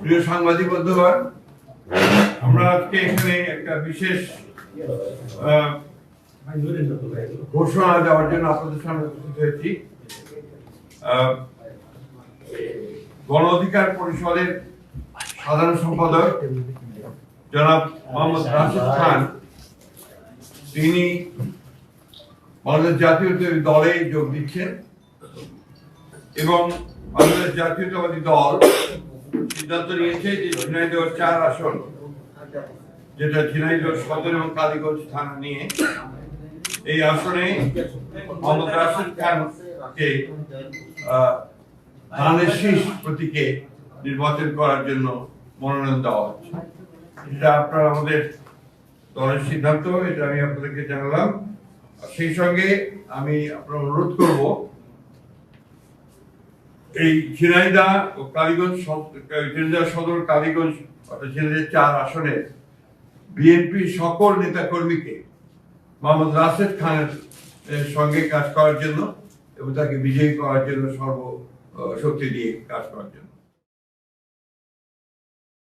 প্রিয় সাংবাদিক আমরা এখানে একটা বিশেষ দেওয়ার জন্য গণ অধিকার পরিষদের সাধারণ সম্পাদক জনাব মোহাম্মদ রাশিদ খান, তিনি বাংলাদেশ জাতীয়তাবাদী দলে যোগ দিচ্ছেন এবং বাংলাদেশ জাতীয়তাবাদী দল সিদ্ধান্ত নিয়েছে যে ঝিনাইদহ চার আসন, যেটা ঝিনাইদহ সদর এবং কালীগঞ্জ থানা নিয়ে, এই আসনে মোহাম্মদ রাশিদ খানকে ধানের শীষ প্রতীকে নির্বাচন করার জন্য মনোনয়ন দেওয়া হচ্ছে। এটা আপনারা আমাদের দলের সিদ্ধান্ত, এটা আমি আপনাদেরকে জানালাম। সেই সঙ্গে আমি আপনার অনুরোধ করব এই ঝিনাইদা ও কালীগঞ্জ ঝিনাইদা সদর, কালীগঞ্জ, অর্থাৎ ঝিনাইদা চার আসনে বিএনপি সকল নেতা কর্মীকে মোহাম্মদ রাশেদ খানের সঙ্গে কাজ করার জন্য এবং তাকে বিজয়ী করার জন্য সর্ব শক্তি দিয়ে কাজ করার জন্য।